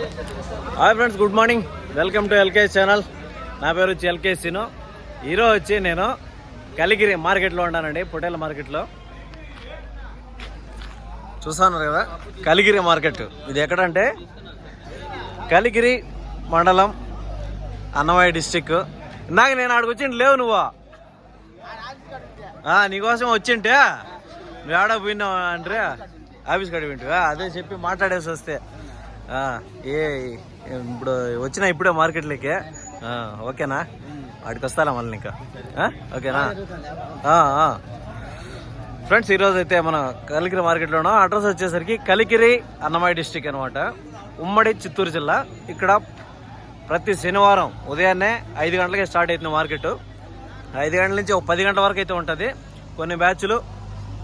Hi friends good morning. Welcome to L K channel. నా పేరు వచ్చి ఎల్కే సీను. ఈరోజు వచ్చి నేను కలిగిరి మార్కెట్లో ఉన్నానండి పొటేల మార్కెట్లో. చూస్తున్నారు కదా కలిగిరి మార్కెట్. ఇది ఎక్కడంటే కలిగిరి మండలం అన్నమయ్య డిస్టిక్. ఇందాక నేను ఆడికి లేవు నువ్వు. నీకోసం వచ్చింటే నువ్వు ఆడ పోయినావు అంటే ఆఫీస్ కాడ అదే చెప్పి మాట్లాడేసి వస్తే. ఏ ఇప్పుడు వచ్చిన ఇప్పుడే మార్కెట్లోకి. ఓకేనా? వాడికి వస్తాలా మళ్ళీ ఇంకా. ఓకేనా? ఫ్రెండ్స్ ఈరోజు అయితే మనం కలికిరి మార్కెట్లో అడ్రస్ వచ్చేసరికి కలికిరి అన్నమయ్య డిస్టిక్ అనమాట ఉమ్మడి చిత్తూరు జిల్లా. ఇక్కడ ప్రతి శనివారం ఉదయాన్నే ఐదు గంటలకే స్టార్ట్ అవుతుంది మార్కెట్. ఐదు గంటల నుంచి ఒక పది గంటల వరకు అయితే ఉంటుంది. కొన్ని బ్యాచ్లు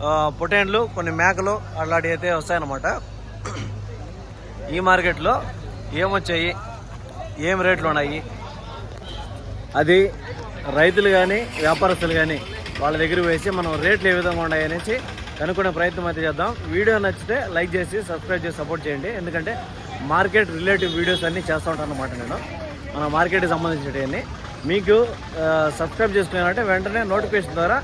ఆ, పొటేన్లు కొన్ని మేకలు అలాంటివి అయితే వస్తాయన్నమాట. ఈ మార్కెట్లో ఏమొచ్చాయి? ఏం రేట్లు ఉన్నాయి? అది రైతులు కానీ వ్యాపారస్తులు కానీ వాళ్ళ దగ్గర వేసి మనం రేట్లు ఏ విధంగా ఉన్నాయి అనేసి కనుక్కునే ప్రయత్నం అయితే చేద్దాం. వీడియో నచ్చితే లైక్ చేసి సబ్స్క్రైబ్ చేసి సపోర్ట్ చేయండి. ఎందుకంటే మార్కెట్ రిలేటివ్ వీడియోస్ అన్నీ చేస్తూ ఉంటాను అనమాట నేను. మన మార్కెట్కి సంబంధించినవన్నీ. మీకు సబ్స్క్రైబ్ చేసుకున్నారంటే వెంటనే నోటిఫికేషన్ ద్వారా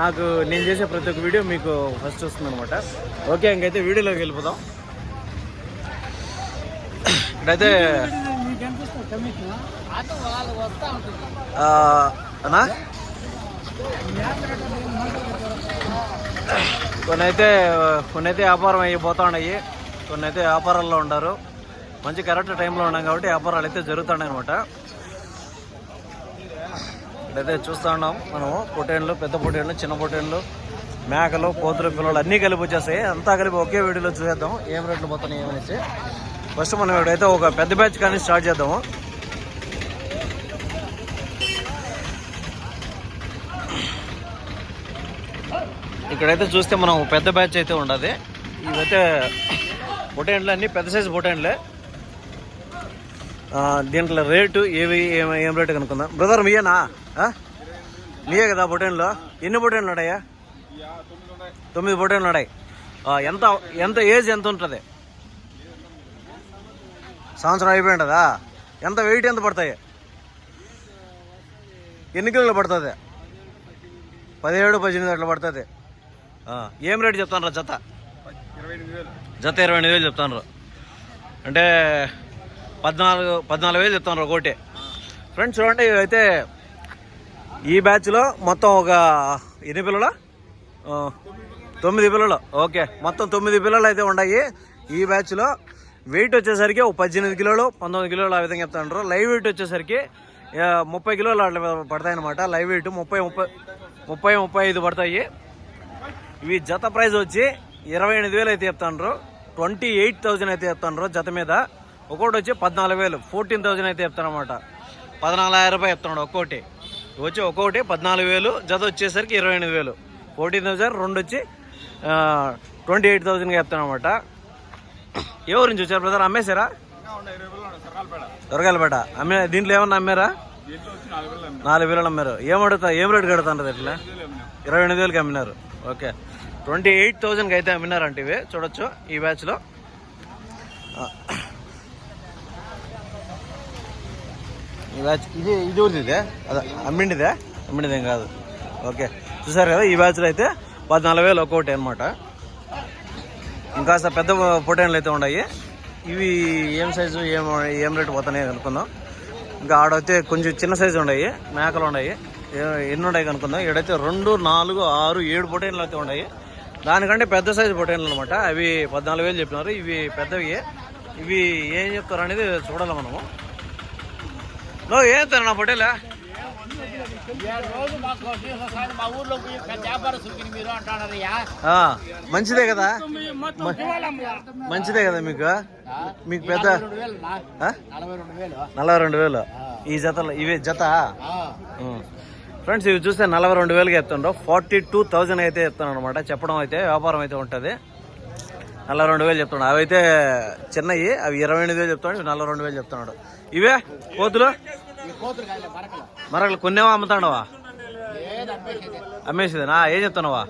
నాకు నేను చేసే ప్రతి ఒక్క వీడియో మీకు ఫస్ట్ వస్తుంది అనమాట ఓకే ఇంకైతే వీడియోలోకి వెళ్ళిపోదాం. ఇక్కడైతే అన్నా? కొన్ని అయితే కొన్ని అయితే వ్యాపారం అయ్యి పోతా ఉన్నాయి. కొన్ని అయితే వ్యాపారాల్లో ఉంటారు మంచి కరెక్ట్ టైంలో ఉన్నాం కాబట్టి వ్యాపారాలు అయితే జరుగుతున్నాయి అనమాట ఇక్కడైతే చూస్తూ ఉన్నాం మనము పొటేన్లు పెద్ద పొటేన్లు చిన్న పొటేన్లు మేకలు కోతులు పిల్లలు అన్నీ కలిపి వచ్చేస్తాయి. అంతా కలిపి ఒకే వీడియోలో చూసేద్దాం. ఏం రేట్లు పోతున్నాయి ఏమనేసి. ఫస్ట్ మనం ఇక్కడైతే ఒక పెద్ద బ్యాచ్ కానీ స్టార్ట్ చేద్దాము. ఇక్కడైతే చూస్తే మనం పెద్ద బ్యాచ్ అయితే ఉండదు ఇవైతే బొటెండ్లు అన్ని పెద్ద సైజు బొటెండ్లే దీంట్లో రేటు ఏవి ఏం ఏం రేటు కనుక్కుందాం. బ్రదర్ మీయేనా? మీయే కదా బొటెండ్లు ఎన్ని బొటెండ్లు ఉన్నాయా? తొమ్మిది బొటెండ్లు ఉన్నాయి. ఎంత ఎంత ఏజ్ ఎంత ఉంటుంది? సంవత్సరం అయిపోయి ఉంటుందా ఎంత వెయిట్ ఎంత పడతాయి? ఎన్ని కిలోలు పడుతుంది? పదిహేడు పద్దెనిమిది అట్లా పడుతుంది. ఏం రేటు చెప్తాను జత? జత ఇరవై ఎనిమిది వేలు చెప్తాను అంటే పద్నాలుగు పద్నాలుగు వేలు చెప్తాను ఒకటి ఫ్రెండ్స్ చూడండి అయితే ఈ బ్యాచ్లో మొత్తం ఒక ఎన్ని పిల్లలు? తొమ్మిది పిల్లలు. ఓకే మొత్తం తొమ్మిది పిల్లలు అయితే ఉన్నాయి ఈ బ్యాచ్లో వెయిట్ వచ్చేసరికి ఒక పద్దెనిమిది కిలోలు పంతొమ్మిది కిలోలు ఆ విధంగా చెప్తాను లైవ్ వెయిట్ వచ్చేసరికి ముప్పై కిలోలు అట్లా పడతాయి అనమాట లైవ్ వెయిట్ ముప్పై ముప్పై ముప్పై ముప్పై ఐదు పడతాయి. ఇవి జత ప్రైస్ వచ్చి ఇరవై ఎనిమిది వేలు అయితే చెప్తాండ్రు. ట్వంటీ ఎయిట్ థౌజండ్ అయితే చెప్తాండ్రు జత మీద. ఒకటి వచ్చి పద్నాలుగు వేలు ఫోర్టీన్ థౌజండ్ అయితే చెప్తానమాట పద్నాలుగు రూపాయలు చెప్తున్నాడు ఒక్కొక్కటి వచ్చి ఒక్కొక్కటి పద్నాలుగు వేలు జత వచ్చేసరికి ఇరవై ఎనిమిది వేలు. ఫోర్టీన్ థౌజండ్ రెండు వచ్చి ట్వంటీ ఎయిట్ థౌజండ్గా చెప్తానమాట ఏ ఊరు నుంచి వచ్చారు బ్రదర్ అమ్మేశారా? దొరకాలపేట అమ్మే దీంట్లో ఏమన్నా అమ్మారా? నాలుగు వేలు అమ్మారు. ఏం అడుగుతా ఏం రేటు కడుతుంటది ఇట్లా? ఇరవై ఎనిమిది వేలకి అమ్మినారు. ఓకే. ట్వంటీ ఎయిట్ థౌజండ్కి అయితే అమ్మినారంట ఇవి. చూడొచ్చు ఈ బ్యాచ్లో. ఈ బ్యాచ్ ఇది ఇది ఊరిదే అదే అమ్మిండిదే? అమ్మిండిదేం కాదు. ఓకే. చూసారు కదా ఈ బ్యాచ్లో అయితే పద్నాలుగు వేలు ఒక్కొక్కటి అనమాట ఇంకా పెద్ద పొటైన్లు అయితే ఉన్నాయి. ఇవి ఏం సైజు ఏం ఏం రేటు పోతున్నాయి కనుక్కుందాం. ఇంకా ఆడైతే కొంచెం చిన్న సైజు ఉన్నాయి మేకలు ఉన్నాయి. ఎన్ని ఉన్నాయి కనుక్కుందాం. ఈడైతే రెండు నాలుగు ఆరు ఏడు పొటైన్లు అయితే ఉన్నాయి. దానికంటే పెద్ద సైజు పొటైన్లు అనమాట అవి పద్నాలుగు వేలు చెప్పినారు. ఇవి పెద్దవి. ఇవి ఏం చెప్తారు అనేది చూడాలి మనము. నువ్వు ఏం తిన్నా పొటేలా? రోజు మాకు ఒకసారి మా ఊర్లో పోయి వ్యాపారస్తులకి మీరు అంటున్నారయ్యా. ఆ, మంచిదే కదా? మంచిదే కదా మీకు? మీకు పెద్ద? నలభై రెండు వేలు ఈ జతలు ఇవి జత? ఫ్రెండ్స్ ఇవి చూస్తే నలభై రెండు వేలుగా చెప్తుండ్రు. ఫార్టీ టూ థౌజండ్ అయితే చెప్తున్నాను అనమాట చెప్పడం అయితే వ్యాపారం అయితే ఉంటుంది. నలభై రెండు వేలు చెప్తున్నాడు. అవి అయితే చిన్నవి అవి ఇరవై ఎనిమిది వేలు చెప్తున్నాడు ఇవి నలభై రెండు వేలు చెప్తున్నాడు. ఇవే కోతులు? మరకలు మరొకలు కొన్నేవా అమ్ముతాడవా అమ్మేసిదేనా? ఏం చెప్తున్నావా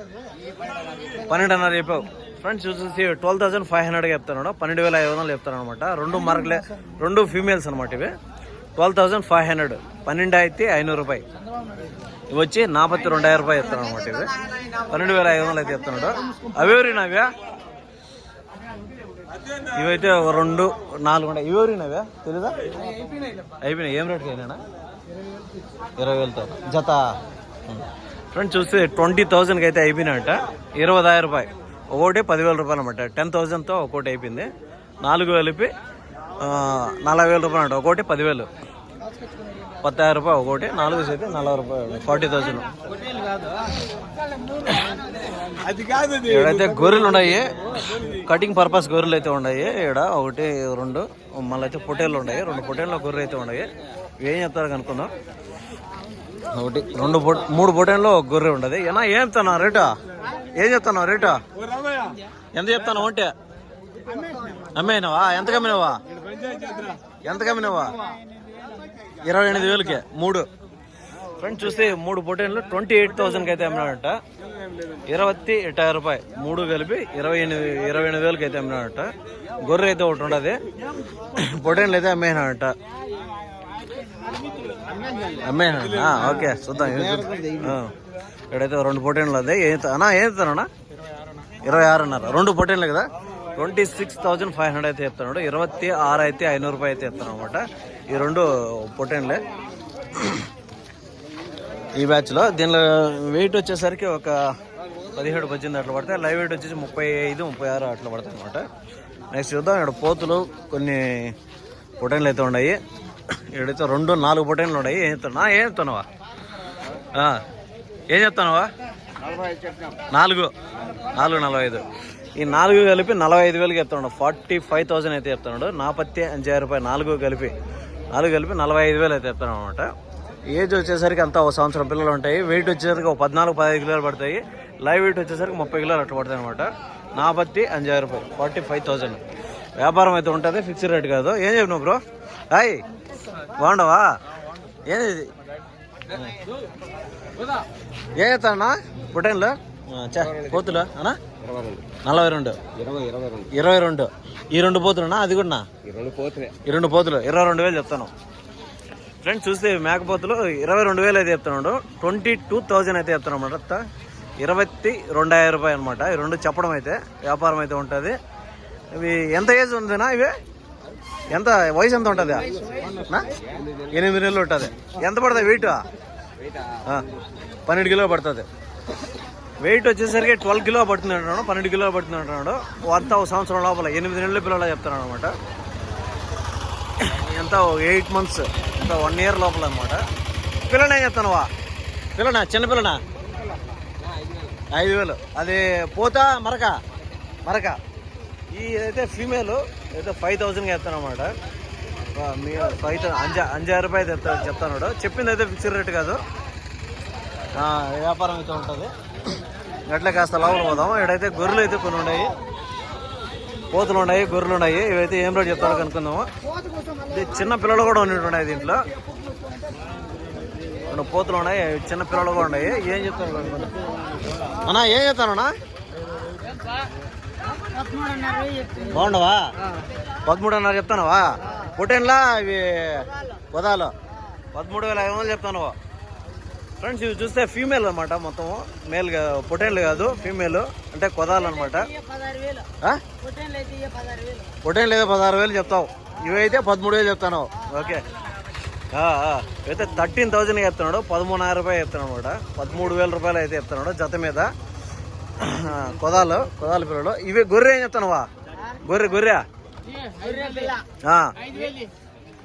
పన్నెండున్నర చెప్పావు. ఫ్రెండ్స్ చూసేసి ట్వెల్వ్ థౌసండ్ ఫైవ్ హండ్రెడ్గా చెప్తున్నాడు పన్నెండు వేల ఐదు వందలు చెప్తాను అనమాట రెండు మార్కులే రెండు ఫీమేల్స్ అనమాట ఇవి. ట్వెల్వ్ థౌసండ్ ఫైవ్ హండ్రెడ్ పన్నెండు అయితే ఐనూరు రూపాయి. ఇవి వచ్చి నాపత్తి రెండాయిరం రూపాయలు చెప్తాను అనమాట ఇవి. పన్నెండు వేల ఐదు వందలు అయితే చెప్తున్నాడు అవేవరి నవ్యా ఇవైతే రెండు నాలుగు ఉన్నాయి. ఇవేవరి నవ్యా తెలీదా? అయిపోయినాయి ఏం రేట్కి అయినా ఇరవై వేలతో. జత. ఫ్రెండ్స్ చూస్తే ట్వంటీ థౌజండ్కి అయితే అయిపోయినాయట. ఇరవై రూపాయి ఒకటి పదివేల రూపాయలు అనమాట టెన్ థౌజండ్తో ఒకటి అయిపోయింది. నాలుగు కలిపి నలభై వేల రూపాయలు అంట ఒకటి పదివేలు. పత్తాయిరం రూపాయలు ఒకటి నాలుగు అయితే నలభై రూపాయలు. Forty thousand. అది కాదు అది. ఇక్కడైతే గొర్రెలు ఉన్నాయి కటింగ్ పర్పస్ గొర్రెలు అయితే ఉన్నాయి. ఇక్కడ ఒకటి రెండు మళ్ళీ అయితే పొటేళ్ళు ఉన్నాయి. రెండు పొటేళ్ళు గొర్రెలు అయితే ఉన్నాయి. ఏం చెప్తారు కనుక్కుందాం. ఒకటి రెండు మూడు పొటేళ్ళు ఒక గొర్రె ఉండదు. ఏనా ఏం చెప్తాను రేటా? ఏం చెప్తాను రేటా? ఎంత చెప్తాను ఒంటే? అమ్మేనావా? ఎంత కమ్మినావా? ఎంత కమ్మినావా? ఇరవై ఎనిమిది వేలకి మూడు. ఫ్రెండ్స్ చూస్తే మూడు పొటేళ్ళు ట్వంటీ ఎయిట్ థౌసండ్కి అయితే అమ్మినాడంట. ఇరవై ఎనభై రూపాయి మూడు కలిపి ఇరవై ఎనిమిది ఇరవై ఎనిమిది వేలకి అయితే అమ్మినాడంట. గొర్రె అయితే ఒకటి ఉండదు. పొటేళ్ళు అయితే అమ్మేనాడంట. అమ్మేనా ఓకే చూద్దాం. ఇక్కడైతే రెండు పొటేళ్ళు అదే. ఏం అన్నా ఏం చెప్తానన్నా ఇరవై ఆరు అన్నారు. రెండు పొటేళ్ళు కదా? Twenty six thousand five hundred అయితే చెప్తున్నాడు. ఇరవై ఆరు అయితే ఐనూరు రూపాయలు అయితే చెప్తాను అనమాట ఈ రెండు పొటేన్లే ఈ బ్యాచ్లో దీనిలో వెయిట్ వచ్చేసరికి ఒక పదిహేడు పద్దెనిమిది అట్లా పడతాయి. లైవ్ వెయిట్ వచ్చేసి ముప్పై ఐదు ముప్పై ఆరు అట్లా పడతాయి అనమాట నెక్స్ట్ చూద్దాం. ఇక్కడ పోతులు కొన్ని పొటైన్లు అయితే ఉన్నాయి. ఏడైతే రెండు నాలుగు పొటైన్లు ఉన్నాయి. ఏం చెప్తున్నా ఏం చెప్తున్నావా ఏం చెప్తున్నావా నాలుగు. నాలుగు నలభై ఐదు ఈ నాలుగు కలిపి నలభై ఐదు వేలకి చెప్తున్నాడు ఫార్టీ ఫైవ్ థౌసండ్ అయితే చెప్తున్నాడు నాపత్తి అంజాయి రూపాయలు నాలుగు కలిపి నాలుగు కలిపి నలభై ఐదు వేలు అయితే చెప్తున్నాడు అనమాట ఏజ్ వచ్చేసరికి అంతా ఒక సంవత్సరం పిల్లలు ఉంటాయి. వెయిట్ వచ్చేసరికి ఒక పద్నాలుగు పదహైదు కిలోలు పడతాయి. లైవ్ వెయిట్ వచ్చేసరికి ముప్పై కిలోలు అట్లా పడతాయి అనమాట నాపత్తి అంజాయి రూపాయలు ఫార్టీ ఫైవ్ థౌసండ్. వ్యాపారం అయితే ఉంటుంది. ఫిక్స్డ్ రేట్ కాదు. ఏం చెప్పినావు బ్రో? హాయ్ బాగుండవా? ఏది ఏ చెప్తానా పొటైన్లో పోతులు అనా నలభై రెండు. ఇరవై రెండు. రెండు ఈ రెండు పోతులున్నా అది కూడా ఈ రెండు పోతులు. ఇరవై రెండు వేలు చెప్తాను. ఫ్రెండ్స్ చూస్తే మేకపోతులు ఇరవై రెండు వేలు అయితే చెప్తున్నాడు. ట్వంటీ టూ థౌజండ్ అయితే చెప్తున్నాం అనమాట ఇరవై రెండు రూపాయలు అనమాట ఈ రెండు చెప్పడం అయితే వ్యాపారం అయితే ఉంటుంది. ఇవి ఎంత ఏజ్ ఉందినా ఇవి? ఎంత వయసు ఎంత ఉంటుంది? ఎనిమిది నెలలు ఉంటుంది. ఎంత పడుతుంది వెయిట్ పన్నెండు కిలో పడుతుంది. వెయిట్ వచ్చేసరికి ట్వెల్వ్ కిలో పడుతుంది అంటున్నాడు పన్నెండు కిలో పడుతుంది అంటున్నాడు. అంతా ఒక సంవత్సరం లోపల ఎనిమిది నెలల పిల్లలు చెప్తున్నాడు అనమాట ఎంత ఎయిట్ మంత్స్ ఎంత వన్ ఇయర్ లోపల అనమాట పిల్లనే చెప్తానువా పిల్లనా? చిన్న పిల్లనా? ఐదు వేలు. అది పోతా మరక? మరక? ఈ అయితే ఫీమేల్ అయితే ఫైవ్ థౌజండ్కి ఎత్తానమాట మీ ఫైవ్ థౌసండ్ అంజా అంజారు రూపాయలు చెప్తా చెప్తాను చెప్పింది అయితే ఫిక్స్డ్ రేట్ కాదు. వ్యాపారం అయితే ఉంటుంది. అట్లే కాస్త లోపల పోదాం. ఇక్కడైతే గొర్రెలు అయితే కొన్ని ఉన్నాయి. పోతులు ఉన్నాయి గొర్రెలు ఉన్నాయి. ఇవైతే ఏం రేట్ చెప్తారో కనుక్కుందాము. ఇది చిన్న పిల్లలు కూడా ఉన్నట్టున్నాయి దీంట్లో. రెండు పోతులు ఉన్నాయి చిన్న పిల్లలు కూడా ఉన్నాయి. ఏం చెప్తారు అన్నా ఏం చెప్తానన్నా బాగుండవా? పదమూడున్నర చెప్తానవా? పుటేన్లా ఇవి పదాలు పదమూడు వేల ఐదు వందలు చెప్తాను ఫ్రెండ్స్ ఇవి చూస్తే ఫీమేల్ అనమాట మొత్తం. మేల్ పొటేన్లు కాదు ఫీమేల్ అంటే కొదాలు అనమాట పొటేన్లు లేదా పదహారు వేలు చెప్తావు. ఇవైతే పదమూడు వేలు చెప్తాను ఓకే. అయితే థర్టీన్ థౌజండ్ చెప్తున్నాడు. పదమూడున్నర రూపాయలు చెప్తున్నాడు అనమాట పదమూడు వేల రూపాయలు అయితే చెప్తున్నాడు జత మీద. కొదాలు కొదాల పిల్లలు. ఇవే గొర్రె ఏం చెప్తానువా గొర్రె గొర్రె?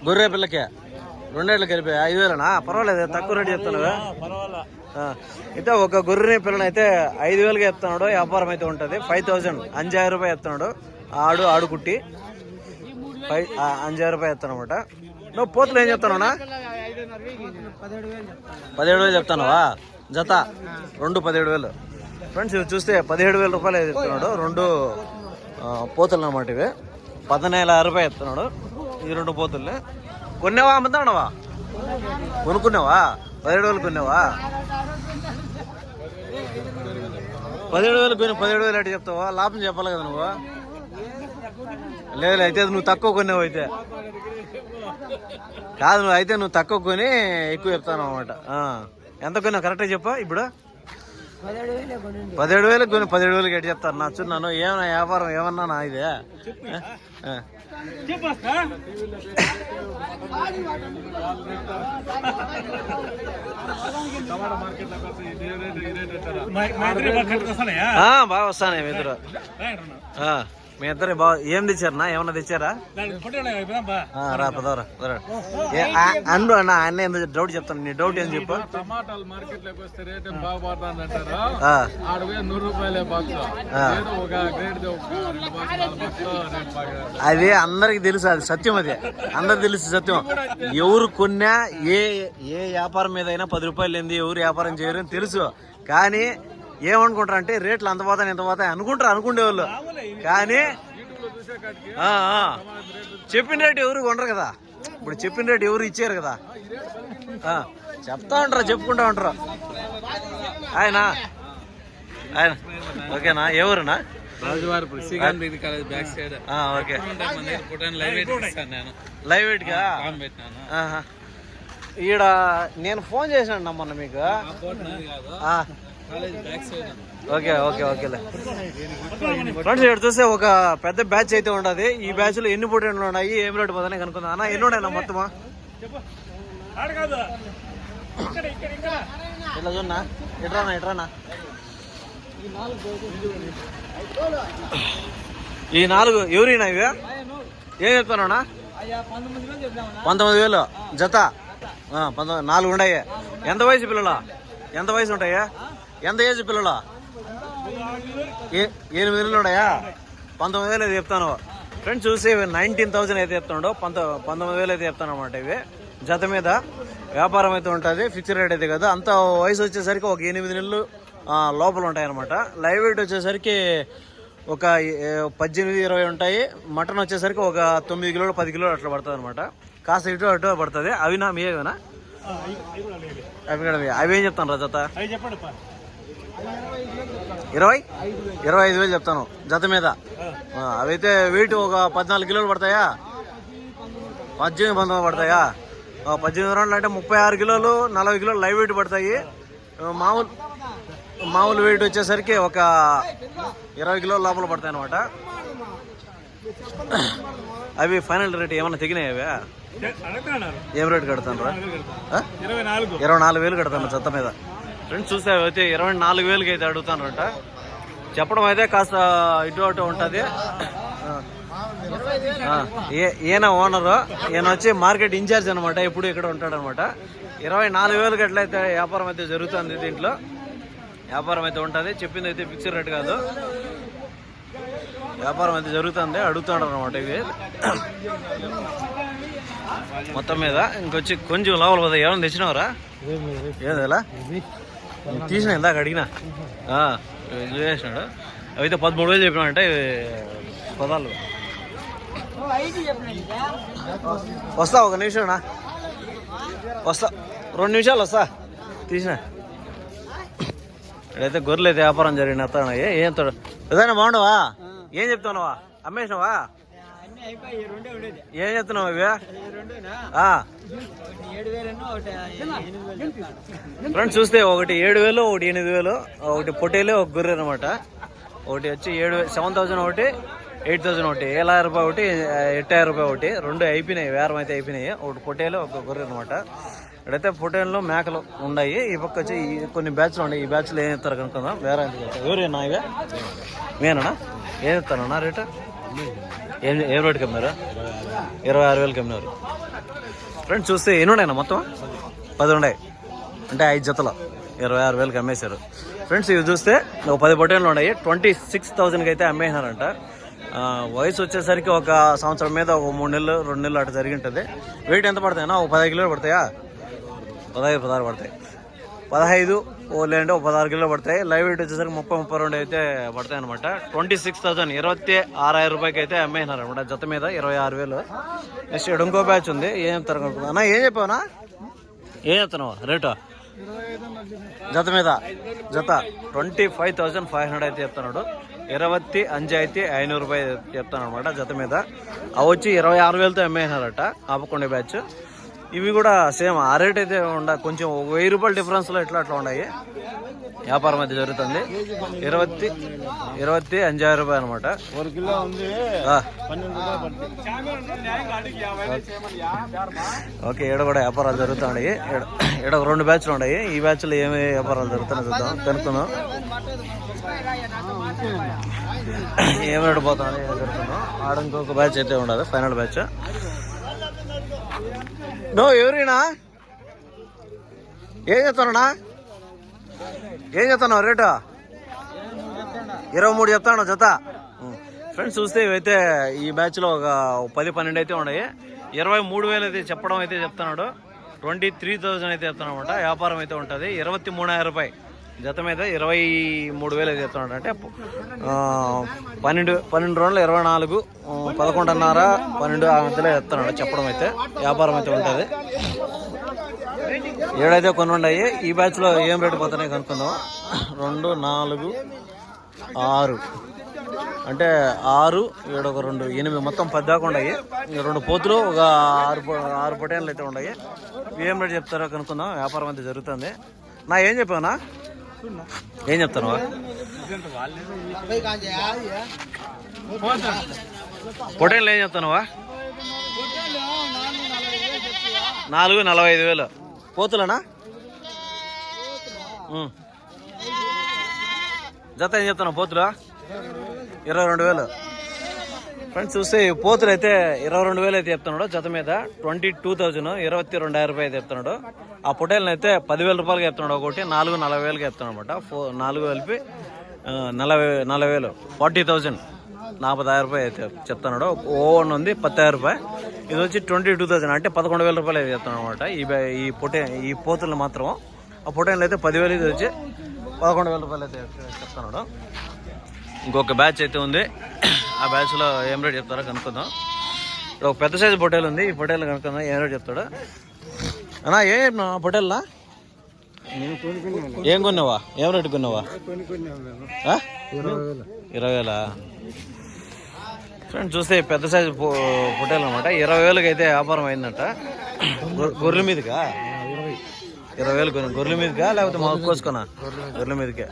గొర్రె పిల్లకే. రెండేళ్ళు కలిపి ఐదు వేలనా? పర్వాలేదు తక్కువ రేటు చెప్తున్నావా అయితే ఒక గొర్రె పిల్లని అయితే ఐదు వేలుగా చెప్తున్నాడు. వ్యాపారం అయితే ఉంటుంది. Five thousand. అంజాయిరం రూపాయలు చెప్తున్నాడు. ఆడు ఆడు కుట్టి. ఫైవ్ ఆ, అంజాయిరం రూపాయలు చెప్తానమాట నువ్వు పోతులు ఏం చెప్తానా పదిహేడు వేలు చెప్తానవా? జత. రెండు పదిహేడు వేలు. ఫ్రెండ్స్ ఇవి చూస్తే పదిహేడు వేల రూపాయలు చెప్తున్నాడు రెండు పోతులు అనమాట ఇవి. పదనేల రూపాయలు చెప్తున్నాడు ఈ రెండు పోతుల్ని. కొన్నావా అమ్ముతానవా? కొనుక్కున్నావా? పదిహేడు వేలు కొన్నావా? పదిహేడు వేలు కొని పదిహేడు వేలు అంటే చెప్తావా? లాభం చెప్పాలి కదా నువ్వు. లేదు అయితే నువ్వు తక్కువ కొన్నావు అయితే. కాదు నువ్వు అయితే నువ్వు తక్కువ కొని ఎక్కువ చెప్తాను అనమాట ఎంత కొన్నావు? కరెక్ట్గా చెప్పా ఇప్పుడు. పదిహేడు వేలకు కొని పదిహేడు వేలకు ఎట్టి చెప్తాను నా చూన్నాను ఏమన్నా వ్యాపారం ఏమన్నా నా ఇదే? ఆ. ఆ, బాగా వస్తానే మీ ఇద్దరు. ఆ, మీ ఇద్దరు బాగా ఏం తెచ్చారనా ఏమన్నా తెచ్చారా? రా పదవరా అన్న అన్న ఎందుకు డౌట్ చెప్తాను నీ డౌట్ ఏం చెప్పు. టమాటాలు మార్కెట్లోకి వస్తే రేట్ అంటారా? ఆడ నూరు రూపాయలే బాక్స్. ఏదో ఒక గ్రేడ్ అది అందరికి తెలుసు అది సత్యం అది. అందరికి తెలుసు సత్యం. ఎవరు కొన్నా ఏ ఏ వ్యాపారం మీద అయినా పది రూపాయలు లేనిది ఎవరు వ్యాపారం చేయరు అని తెలుసు. కానీ ఏమనుకుంటారు అంటే రేట్లు అంత పోతాయి ఇంత పోతాయి అనుకుంటారు అనుకునే వాళ్ళు కానీ. చెప్పిన రేటు ఎవరు కొనరు కదా. ఇప్పుడు చెప్పిన రేటు ఎవరు ఇచ్చారు కదా. ఆ, చెప్తా ఉంటారు చెప్పుకుంటా ఉంటారు. ఆయన? ఆయన ఓకేనా? ఎవరునా? రాజువారి Srikanth degree college back side. ఆ, ఓకే. లైవ్. ఈడ నేను ఫోన్ చేశాను మొన్న మీకు. ఓకే ఓకే ఓకేలే ఫ్రెండ్స్ ఇక్కడ చూస్తే ఒక పెద్ద బ్యాచ్ అయితే ఉండదు. ఈ బ్యాచ్లో ఎన్ని పోటీలు ఉన్నాయి ఏం రేటు పోతానే కనుక్కుందా. అన్న ఎన్ని ఉన్నాయన్న మొత్తమా? ఇట్లా చూడనా? ఎట్రానా ఎట్రానా ఈ నాలుగు ఎవరినా ఇవి? ఏం చెప్తానా పంతొమ్మిది వేలు. జత. పంతొమ్మిది నాలుగు ఉన్నాయి ఎంత వయసు పిల్లలు? ఎంత వయసు ఉంటాయా? ఎంత ఏజ్ పిల్లలు? ఎనిమిది నెలలు ఉన్నాయా? పంతొమ్మిది వేలు అయితే చెప్తాను. ఫ్రెండ్స్ చూసి నైన్టీన్ థౌసండ్ అయితే చెప్తాడు పంత పంతొమ్మిది వేలు అయితే చెప్తాను అనమాట ఇవి. జత మీద వ్యాపారం అయితే ఉంటుంది ఫిక్స్డ్ రేట్ అయితే కదా. అంత వయసు వచ్చేసరికి ఒక ఎనిమిది నెలలు లోపల ఉంటాయి అనమాట లైవ్ వెయిట్ వచ్చేసరికి ఒక పద్దెనిమిది ఇరవై ఉంటాయి. మటన్ వచ్చేసరికి ఒక తొమ్మిది కిలోలు పది కిలోలు అట్లా పడుతుంది అనమాట కాస్త ఇటు అటు పడుతుంది. అవి నా మీవేనా అవి కూడా. అవి ఏం చెప్తాను రా జత? ఇరవై? ఇరవై ఐదు వేలు చెప్తాను జత మీద. అవైతే వెయిట్ ఒక పద్నాలుగు కిలోలు పడతాయా? పద్దెనిమిది పంతొమ్మిది పడతాయా? పద్దెనిమిది రౌండ్లు అంటే ముప్పై ఆరు కిలోలు నలభై కిలోలు లైవ్ వెయిట్ పడతాయి. మామూలు మామూలు వెయిట్ వచ్చేసరికి ఒక ఇరవై కిలోల లోపల పడతాయి అనమాట అవి ఫైనల్ రేట్ ఏమన్నా తెగినాయి అవి? ఏం రేట్ కడతాను రా ఆ? ఇరవై నాలుగు. ఇరవై నాలుగు వేలు కడతాను చెత్త మీద. ఫ్రెండ్స్ చూస్తే అయితే ఇరవై నాలుగు వేలకి అయితే అడుగుతానంట చెప్పడం అయితే కాస్త ఇటు అటు ఉంటుంది. ఈయన ఓనరు ఈయన వచ్చి మార్కెట్ ఇన్ఛార్జ్ అనమాట ఎప్పుడు ఇక్కడ ఉంటాడు అనమాట ఇరవై నాలుగు వేలు గట్లయితే వ్యాపారం అయితే జరుగుతుంది దీంట్లో. వ్యాపారం అయితే ఉంటుంది చెప్పింది అయితే ఫిక్స్డ్ రేట్ కాదు. వ్యాపారం అయితే జరుగుతుంది అడుగుతాడు అనమాట ఇవి. మొత్తం మీద ఇంకొచ్చి కొంచెం లోపల పోతే ఏమైనా తెచ్చినావరా? ఏది ఎలా తీసిన ఇందాక అడిగినా. చేసినాడు అయితే పదమూడు వేలు చెప్పినాడంటే పదాలు. వస్తా ఒక నిమిషం వస్తా రెండు నిమిషాలు వస్తా. తీసిన. ఇక్కడైతే గొర్రెలు అయితే వ్యాపారం జరిగిన ఎత్తాడు ఏం తోడు? ఏదైనా బాగుండవా? ఏం చెప్తున్నావా? అమ్మేసినావా? ఏం చెప్తున్నావు ఇవి. ఫ్రెండ్స్ చూస్తే ఒకటి ఏడు వేలు ఒకటి ఎనిమిది వేలు ఒకటి పొట్టేలు ఒక గొర్రె అనమాట ఒకటి వచ్చి ఏడు సెవెన్ థౌసండ్ ఒకటి ఎయిట్ థౌసండ్ ఒకటి ఏళ్ళ రూపాయ ఒకటి ఎట్టాయిరం రూపాయ ఒకటి రెండు అయిపోయినాయి వేరం అయితే అయిపోయినాయి. ఒకటి పొట్టేలు ఒక గొర్రె అనమాట ఇక్కడైతే పొట్టేళ్ళు మేకలు ఉన్నాయి. ఈ పక్క వచ్చి కొన్ని బ్యాచ్లు ఉన్నాయి. ఈ బ్యాచ్లు ఏం ఇస్తారు కనుక్కుందాం. వేరే ఎవరేనా ఇవే? మేనా ఏం ఇస్తానన్నా రేటు? ఏం ఏ రేటుకి అమ్మారు? ఇరవై ఆరు వేలకి అమ్మినారు ఫ్రెండ్స్ చూస్తే ఎన్ని ఉన్నాయన్న మొత్తం? పది ఉన్నాయి అంటే ఐదు జతలు. ఇరవై ఆరు వేలకి అమ్మేశారు. ఫ్రెండ్స్ ఇవి చూస్తే ఒక పది పొట్టేళ్ళు ఉన్నాయి. ట్వంటీ సిక్స్ థౌజండ్కి అయితే అమ్మేసినారంట వయసు వచ్చేసరికి ఒక సంవత్సరం మీద ఒక మూడు నెలలు రెండు నెలలు అటు జరిగి ఉంటుంది. వెయిట్ ఎంత పడతాయన్నా ఒక పదహైదు కిలోలు పడతాయా? పదహైదు పదహారు పడతాయి. పదహైదు ఓ లేదంటే ఒక పదహారు కిలో పడతాయి. లైవ్ వెయిట్ వచ్చేసరికి ముప్పై ముప్పై రెండు అయితే పడతాయి అనమాట ట్వంటీ సిక్స్ థౌసండ్ ఇరవై ఆరాయిరం రూపాయకి అయితే అమ్మేసినారు అనమాట జత మీద ఇరవై ఆరు వేలు. నెక్స్ట్ ఎడంకో ఇంకో బ్యాచ్ ఉంది. ఏం చెప్తారు అన్న ఏం చెప్పావునా ఏం చెప్తున్నావు? రేటు? జత మీద. జత. Twenty five thousand five hundred అయితే చెప్తున్నాడు. ఇరవై అంజు అయితే ఐనూరు రూపాయలు చెప్తాను అనమాట జత మీద. అవి వచ్చి ఇరవై ఆరు వేలతో అమ్మేసినారట. ఆపకొండ బ్యాచ్. ఇవి కూడా సేమ్ ఆ రేట్ అయితే ఉండ కొంచెం వెయ్యి రూపాయల డిఫరెన్స్లో ఇట్లా అట్లా ఉన్నాయి వ్యాపారం అయితే జరుగుతుంది. ఇరవై ఇరవై అంజాయి రూపాయలు అనమాట ఓకే ఇక్కడ కూడా వ్యాపారాలు జరుగుతున్నాయి. ఇక్కడ రెండు బ్యాచ్లు ఉన్నాయి. ఈ బ్యాచ్లో ఏమి వ్యాపారాలు జరుగుతున్నాయి చూద్దాం. కనుక్కున్నాం ఏమి పోతుంది జరుగుతున్నాం ఆడ ఇంకొక బ్యాచ్ అయితే ఉండదు ఫైనల్ బ్యాచ్ నో ఎవరినా? ఏం చెప్తానా ఏం చెప్తున్నావు రేటు? ఇరవై మూడు చెప్తాను జత. ఫ్రెండ్స్ చూస్తే ఇవైతే ఈ బ్యాచ్లో ఒక పది పన్నెండు అయితే ఉన్నాయి. ఇరవై మూడు వేలు అయితే చెప్పడం అయితే చెప్తున్నాడు. ట్వంటీ త్రీ థౌజండ్ అయితే చెప్తున్నాడు అనమాట వ్యాపారం అయితే ఉంటుంది. ఇరవై మూడాయిరం రూపాయి. జత మీద ఇరవై మూడు వేలు అయితే చెప్తున్నాడు. అంటే పన్నెండు పన్నెండు రోజులు ఇరవై నాలుగు పదకొండున్నర పన్నెండు ఆ మధ్యలో చెప్తున్నాడు. చెప్పడం అయితే వ్యాపారం అయితే ఉంటుంది. ఏడైతే కొన్ని ఉన్నాయి ఈ బ్యాచ్లో ఏం రేటు పోతున్నాయి కనుక్కుందాం. రెండు నాలుగు ఆరు. అంటే ఆరు ఏడు ఒక రెండు ఎనిమిది మొత్తం పది దాకా ఉన్నాయి రెండు పోతులు ఒక ఆరు ఆరు పొటేన్లు అయితే ఉన్నాయి ఏం రేటు చెప్తారో కనుక్కుందాం. వ్యాపారం అయితే జరుగుతుంది. నా ఏం చెప్పానా ఏం చెప్తాను పొటేన్లు ఏం చెప్తానువా నాలుగు నలభై ఐదు వేలు. పోతులనా? జత ఏం చెప్తున్నావు? పోతులా? ఇరవై రెండు వేలు. ఫ్రెండ్స్ చూస్తే ఈ పోతులు అయితే ఇరవై రెండు వేలు అయితే చెప్తున్నాడు జత మీద. ట్వంటీ టూ థౌజండ్ ఇరవై రెండాయిరం రూపాయలు అయితే చెప్తున్నాడు. ఆ పొటేల్ని అయితే పదివేల రూపాయలకి చెప్తున్నాడు ఒకటి నాలుగు నలభై వేలకి చెప్తున్నాడు అనమాట. ఫో నాలుగు కలిపి నలభై నలభై వేలు. ఫార్టీ థౌజండ్ నాపదాయిరం రూపాయలు అయితే చెప్తున్నాడు. ఓ ఉంది పత్తాయిరం రూపాయలు. ఇది వచ్చి ట్వంటీ టూ థౌజండ్ అంటే పదకొండు వేల రూపాయలు అయితే చెప్తున్నాడు అనమాట. ఈ ఈ పొటే ఈ పోతులు మాత్రం ఆ పొటేన్లు అయితే పదివేలు ఇది వచ్చి పదకొండు వేల రూపాయలు అయితే చెప్తున్నాడు. ఇంకొక బ్యాచ్ అయితే ఉంది. ఆ బ్యాచ్లో ఏం రేట్ చెప్తారో కనుక్కుందాం. ఇక్కడ ఒక పెద్ద సైజు పొటేల్ ఉంది ఈ పొటేల్ కనుక్కుందాం ఏం రేట్ చెప్తాడు. అన్నా ఏం చెప్పినా పొటేల్నా ఏం కొన్నావా? ఏం రేటు కొన్నావా? ఇరవై వేల ఫ్రెండ్ చూస్తే పెద్ద సైజు పొటేల్ అనమాట ఇరవై వేలకి అయితే వ్యాపారం అయిందంట. గొర్రెల మీదకా? ఇరవై వేలు కొన్నా. గొర్రెల మీదకా లేకపోతే మాకు కోసుకున్నా? గొర్రెల మీదకే.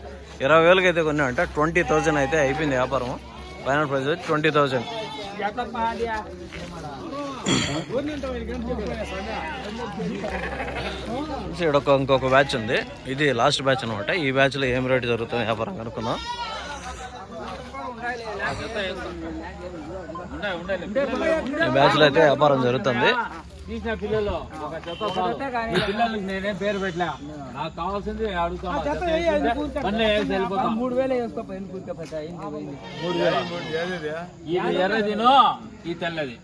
ఇరవై వేలకి అయితే కొన్నామంట ట్వంటీ థౌజండ్ అయితే అయిపోయింది వ్యాపారం. ఫైనల్ ప్రైస్ ట్వంటీ థౌజండ్ ఇక్కడ ఒక ఇంకొక బ్యాచ్ ఉంది. ఇది లాస్ట్ బ్యాచ్ అనమాట ఈ బ్యాచ్లో ఏం రేటు జరుగుతుంది వ్యాపారం కనుక్కుందాం. ఈ బ్యాచ్లో అయితే వ్యాపారం జరుగుతుంది. తీసిన పిల్లలు. ఒక జత చాలు. ఈ పిల్లలకి నేనేం పేరు పెట్టలే నాకు కావాల్సింది అడుగుతాను పనులు వేసి వెళ్ళిపోతాం. మూడు వేలు మూడు వేలు. ఇది? ఎర్రదిను ఈ తెల్లది.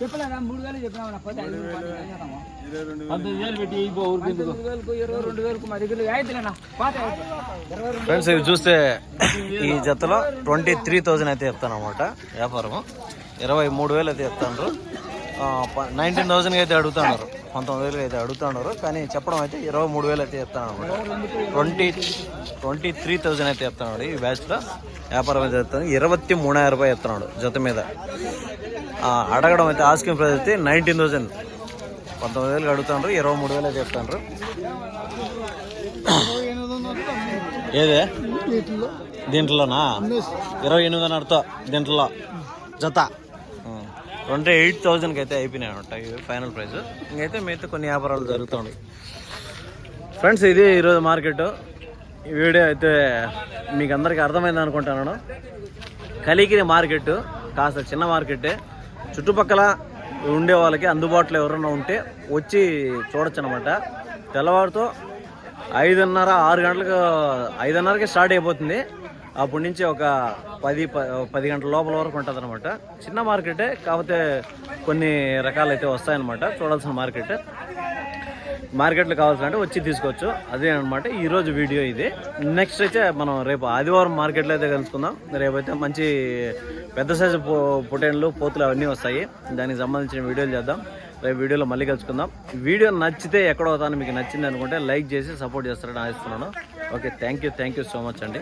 చెప్పలేదా మూడు వేలు చెప్పినా పంతొమ్మిది వేలు. పెట్టి ఇవ్వ ఊరికి ఎందుకు? వేలకు ఇరవై రెండు వేలకు మా దగ్గర అయితేనా పాత ఇరవై రెండు ఫ్రెండ్స్ ఇవి చూస్తే ఈ జతలో ట్వంటీ త్రీ థౌజండ్ అయితే చెప్తాను అనమాట వ్యాపారము. ఇరవై మూడు వేలు అయితే చెప్తాను నైన్టీన్ థౌసండ్కి అయితే అడుగుతున్నారు. పంతొమ్మిది వేలు అయితే అడుగుతున్నారు. కానీ చెప్పడం అయితే ఇరవై మూడు వేలు అయితే చెప్తాను అనమాట ట్వంటీ ట్వంటీ త్రీ థౌజండ్ అయితే చెప్తున్నాడు ఈ బ్యాచ్లో వ్యాపారం అయితే చెప్తాను ఇరవై మూడాయిరం రూపాయలు చెప్తున్నాడు జత మీద. అడగడం అయితే ఆస్కింగ్ ప్రైస్ అయితే నైన్టీన్ థౌసండ్ పంతొమ్మిది వేలు అడుగుతున్నారు. ఇరవై మూడు వేలు అయితే చెప్తాను ఏదే? దీంట్లోనా? ఇరవై ఎనిమిదిన్నరతో దీంట్లో. జత. ట్వంటీ ఎయిట్ థౌజండ్కి అయితే అయిపోయినాయి అనమాట ఇవి ఫైనల్ ప్రైస్ ఇంకైతే మిగతా కొన్ని వ్యాపారాలు జరుగుతుంది ఫ్రెండ్స్ ఇది ఈరోజు మార్కెట్. ఈ వీడియో అయితే మీకు అందరికీ అర్థమైంది అనుకుంటున్నాను కలికిరి మార్కెట్ కాస్త చిన్న మార్కెటే. చుట్టుపక్కల ఉండే వాళ్ళకి అందుబాటులో ఎవరైనా ఉంటే వచ్చి చూడొచ్చు అనమాట తెల్లవారితో ఐదున్నర ఆరు గంటలకు ఐదున్నరకి స్టార్ట్ అయిపోతుంది. అప్పటి నుంచి ఒక పది ప- పది గంటల లోపల వరకు ఉంటుంది అనమాట చిన్న మార్కెటే కాకపోతే కొన్ని రకాలు అయితే వస్తాయన్నమాట. చూడాల్సిన మార్కెట్. మార్కెట్లో కావాల్సినంటే వచ్చి తీసుకోవచ్చు. అదే అనమాట ఈరోజు వీడియో ఇది. నెక్స్ట్ అయితే మనం రేపు ఆదివారం మార్కెట్లో అయితే కలుసుకుందాం. రేపైతే మంచి పెద్ద సైజు పొటేన్లు పోతులు అవన్నీ వస్తాయి. దానికి సంబంధించిన వీడియోలు చేద్దాం. రేపు వీడియోలో మళ్ళీ కలుసుకుందాం. వీడియో నచ్చితే ఎక్కడ అవుతాను మీకు నచ్చింది అనుకుంటే లైక్ చేసి సపోర్ట్ చేస్తారని ఆశిస్తున్నాను. Okay thank you thank you so much అండి.